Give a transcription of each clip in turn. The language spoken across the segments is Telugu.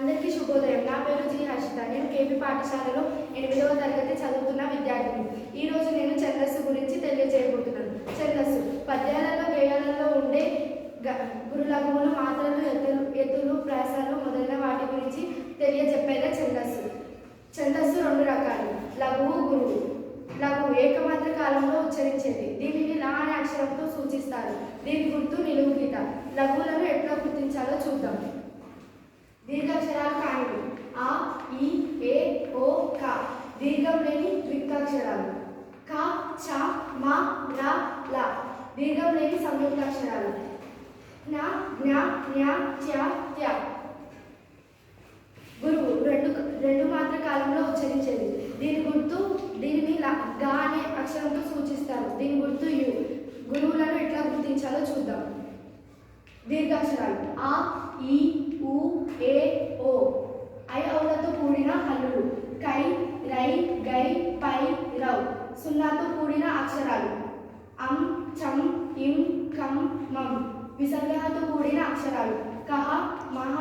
అందరికీ శుభోదయం. నా పేరు జి హర్షిత. నేను కేపీ పాఠశాలలో ఎనిమిదవ తరగతి చదువుతున్న విద్యార్థిని. ఈ రోజు నేను ఛందస్సు గురించి తెలియజేయబోతున్నాను. ఛందస్సు. పద్యాలలో గేయాలలో ఉండే గ- గురులఘువులు మాత్రలు ఎత్తులు ఎత్తులు ప్రాసాలు మొదలైన వాటి గురించి తెలియజెప్పేదే ఛందస్సు. ఛందస్సు రెండు రకాలు. లఘువు గురువు. లఘువు ఏకమాత్ర కాలంలో ఉచ్చరించేది. దీనిని లా అనే అక్షరంతో సూచిస్తారు. దీని గుర్తు నిలువు గీత. లఘువులను ఎట్లా గుర్తించాలో చూద్దాం దీర్ఘాక్షరాలు కానివి ఆ ఈ ఏ ఓ క దీర్ఘం లేని ద్విత్వాక్షరాలు క చ మా ర ల. దీర్ఘం లేని సంయుక్తాక్షరాలు జ్ఞ జ్ఞా జ్ఞ త్య. త్య గురువు రెండు రెండు మాత్ర కాలంలో ఉచ్చరించేది. దీని గుర్తు దీనిని ల- గా అనే అక్షరంతో సూచిస్తారు. దీని గుర్తు యు. గురువులను ఎట్లా గుర్తించాలో చూద్దాం. దీర్ఘాక్షరాలు. ఆ ఈ ఉ ఏ ఓ ఐ ఔలతో కూడిన హల్లులు కై రై గై పై రౌ సున్నాతో కూడిన అక్షరాలు అం చం ఇం కం మం విసర్గతో కూడిన అక్షరాలు. కహ మహ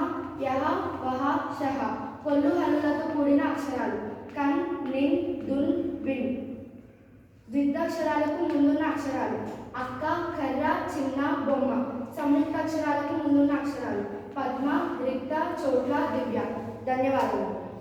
యహ వహ షహ కొల్లు హల్లులతో కూడిన అక్షరాలు. కన్ నిన్ దున్ విన్ ద్వితాక్షరాలకు ముందున్న అక్షరాలు. అక్క కర్ర చిన్న బొమ్మ సంయుక్త అక్షరాలకు ముందున్న అక్షరాలు. పద్మ రిక్త చోట్ల దివ్య. ధన్యవాదాలు